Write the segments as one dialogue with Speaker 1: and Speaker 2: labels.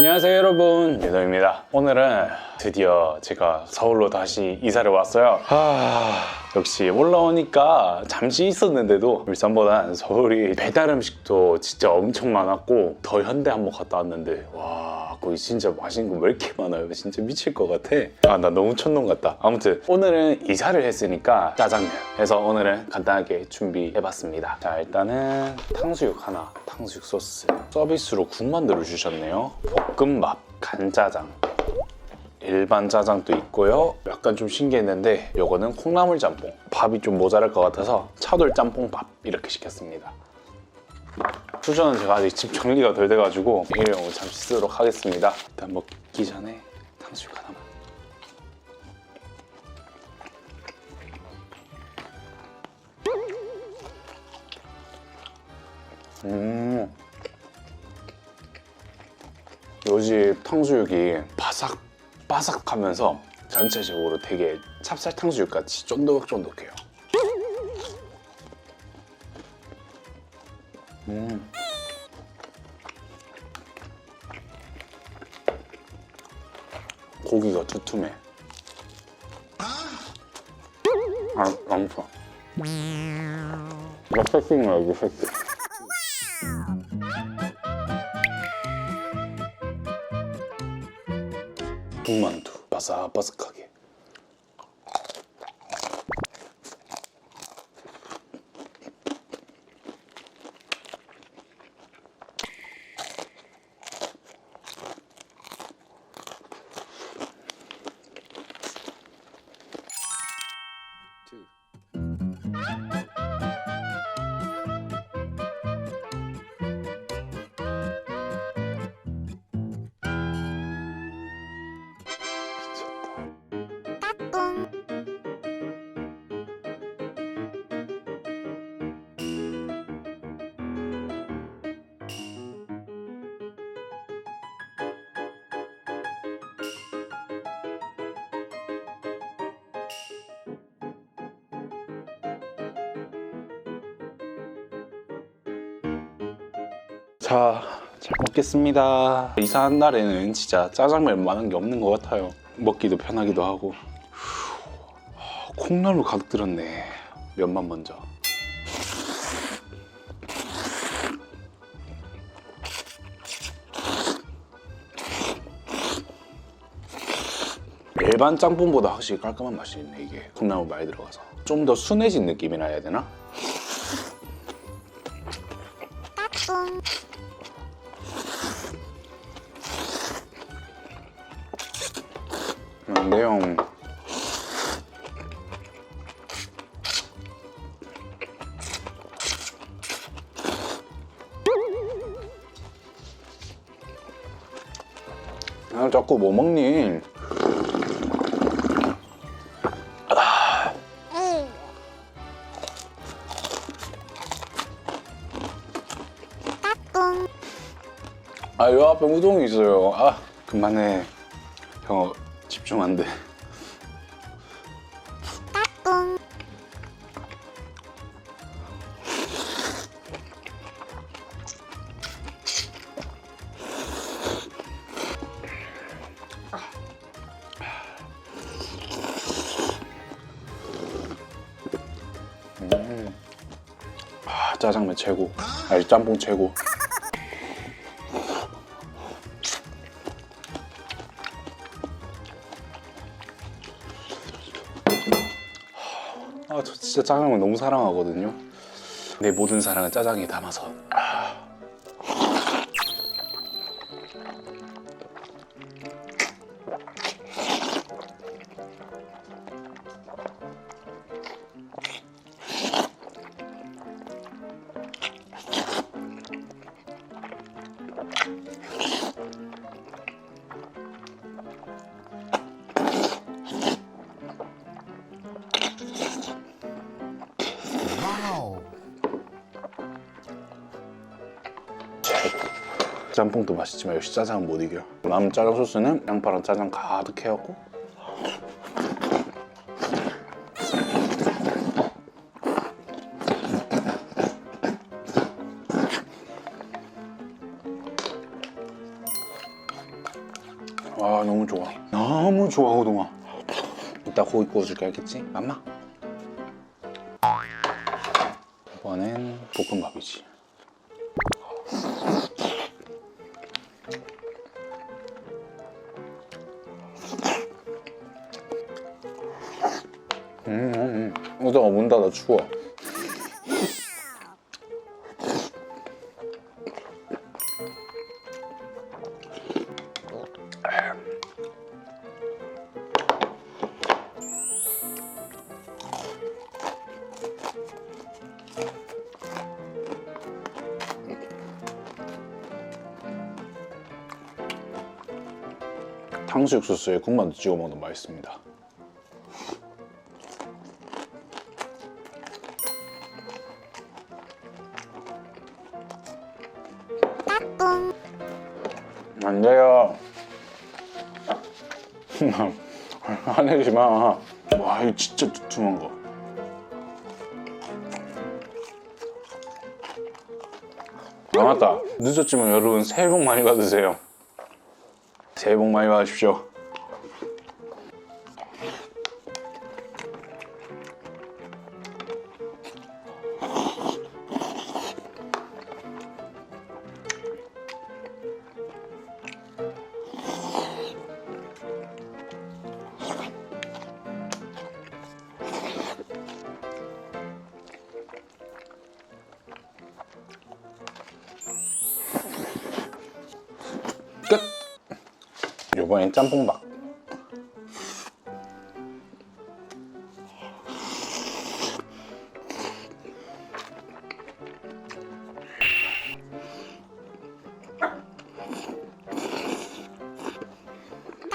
Speaker 1: 안녕하세요 여러분. 민호입니다. 오늘은 드디어 제가 서울로 다시 이사를 왔어요. 아. 역시 올라오니까 잠시 있었는데도 울산보단 서울이 배달 음식도 진짜 엄청 많았고 더 현대 한번 갔다 왔는데 와 거기 진짜 맛있는 거 왜 이렇게 많아요? 진짜 미칠 것 같아. 아 나 너무 촌놈 같다. 아무튼 오늘은 이사를 했으니까 짜장면 해서 오늘은 간단하게 준비해봤습니다. 자 일단은 탕수육 하나 탕수육 소스. 서비스로 국 만들어 주셨네요. 볶음밥 간짜장 일반 짜장도 있고요. 약간 좀 신기했는데 요거는 콩나물 짬뽕. 밥이 좀 모자랄 것 같아서 차돌 짬뽕 밥 이렇게 시켰습니다. 수저는 제가 아직 집 정리가 덜 돼가지고 일회용으로 잠시 쓰도록 하겠습니다. 일단 먹기 전에 탕수육 하나만. 음. 요집 탕수육이 바삭 바삭하면서 전체적으로 되게 찹쌀 탕수육 같이 쫀득쫀득해요. 음. 고기가 두툼해. 아, 엄청. 이거 새끼인가 여기 새끼. 군만두. 바삭바삭하게 자, 잘 먹겠습니다. 이사한 날에는 진짜 짜장면 많은 게 없는 것 같아요. 먹기도 편하기도 하고. 후, 콩나물 가득 들었네. 면만 먼저. 일반 짬뽕보다 확실히 깔끔한 맛이 있네 이게 콩나물 많이 들어가서 좀 더 순해진 느낌이라 해야 되나? 내용 아 자꾸 뭐 먹니? 아, 요 앞에 우동이 있어요. 아, 그만해. 형, 집중 안 돼. 음. 아, 짜장면 최고. 아니, 짬뽕 최고. 아, 저 진짜 짜장면 너무 사랑하거든요. 내 모든 사랑을 짜장에 담아서. 짬뽕도 맛있지만 역시 짜장은 못 이겨. 남은 짜장 소스는 양파랑 짜장 가득 해갖고. 아 너무 좋아. 너무 좋아 호동아. 이따 고기 구워줄게 알겠지? 맘마? 이번엔 볶음밥이지 호동아 문 닫아 추워 탕수육 소스에 국만두 찍어 먹으면 맛있습니다. 화내지 마. 와, 이거 진짜 두툼한 거. 아, 맞다. 늦었지만 여러분 새해 복 많이 받으세요. 새해 복 많이 받으십시오. 끝! 이번엔 짬뽕밥.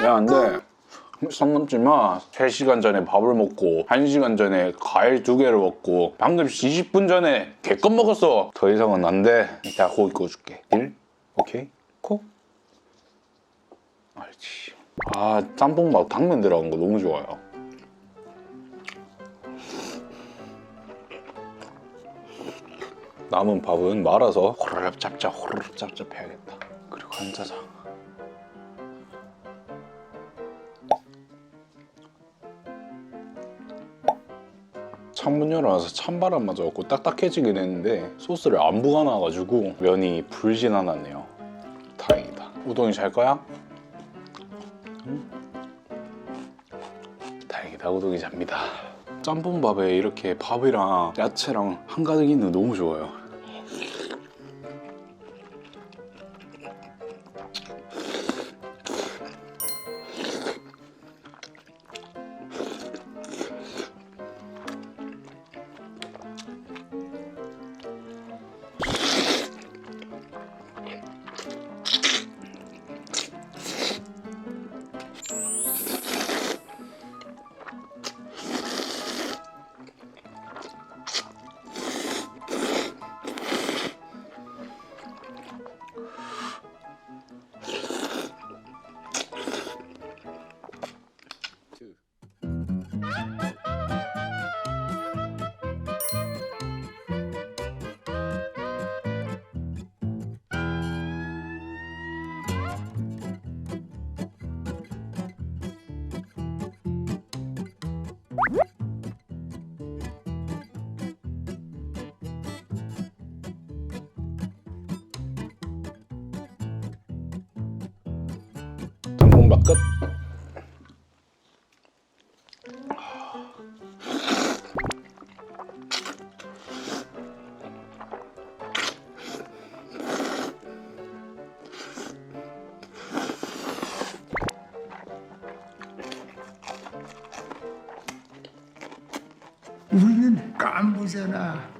Speaker 1: 야, 안 돼. 선 넘지 마. 3시간 전에 밥을 먹고 1시간 전에 과일 두 개를 먹고 방금 20분 전에 개껌 먹었어. 더 이상은 안 돼. 이따 고기 구워줄게. 1, 오케이, 코. 아, 짬뽕밥 당면 들어간 거 너무 좋아요. 남은 밥은 말아서 호로록 짭짭 호로록 짭짭 해야겠다. 그리고 간짜장. 창문 열어놔서 찬바람 맞아갖고 딱딱해지긴 했는데 소스를 안 부어놔가지고 면이 불진 않았네요. 다행이다. 우동이 잘 거야? 응? 다행이다. 우동이 잡니다. 짬뽕밥에 이렇게 밥이랑 야채랑 한가득 있는 거 너무 좋아요.
Speaker 2: 우리는 깐부잖아.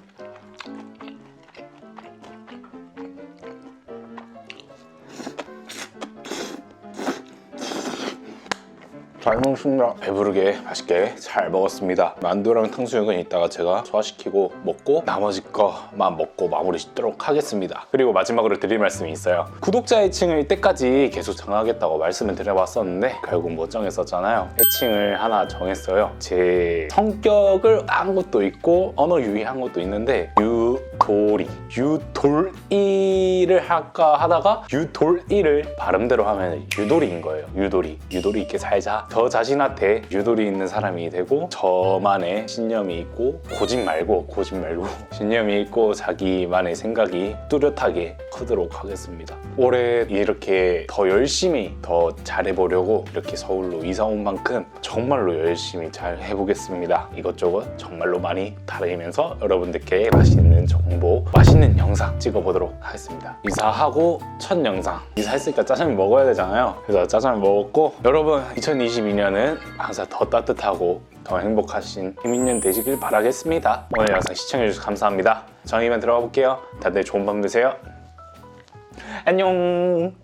Speaker 1: 잘 먹습니다. 배부르게 맛있게 잘 먹었습니다. 만두랑 탕수육은 이따가 제가 소화시키고 먹고 나머지 거만 먹고 마무리 짓도록 하겠습니다. 그리고 마지막으로 드릴 말씀이 있어요. 구독자 애칭을 이때까지 계속 정하겠다고 말씀을 드려봤었는데 결국 못 정했었잖아요. 애칭을 하나 정했어요. 제 성격을 한 것도 있고 언어 유희한 것도 있는데 유 유돌이 유돌이를 할까 하다가 유돌이를 발음대로 하면 유돌이인 거예요. 유돌이. 유돌이 있게 살자. 저 자신한테 유돌이 있는 사람이 되고 저만의 신념이 있고 고집 말고 고집 말고 신념이 있고 자기만의 생각이 뚜렷하게 크도록 하겠습니다. 올해 이렇게 더 열심히 더 잘해보려고 이렇게 서울로 이사 온 만큼 정말로 열심히 잘 해보겠습니다. 이것저것 정말로 많이 다니면서 여러분들께 맛있는 정보 맛있는 영상 찍어보도록 하겠습니다. 이사하고 첫 영상. 이사했으니까 짜장면 먹어야 되잖아요. 그래서 짜장면 먹었고 여러분 2022년은 항상 더 따뜻하고 더 행복하신 힘있는 되시길 바라겠습니다. 오늘 영상 시청해주셔서 감사합니다. 저는 이만 들어가 볼게요. 다들 좋은 밤 되세요. 안녕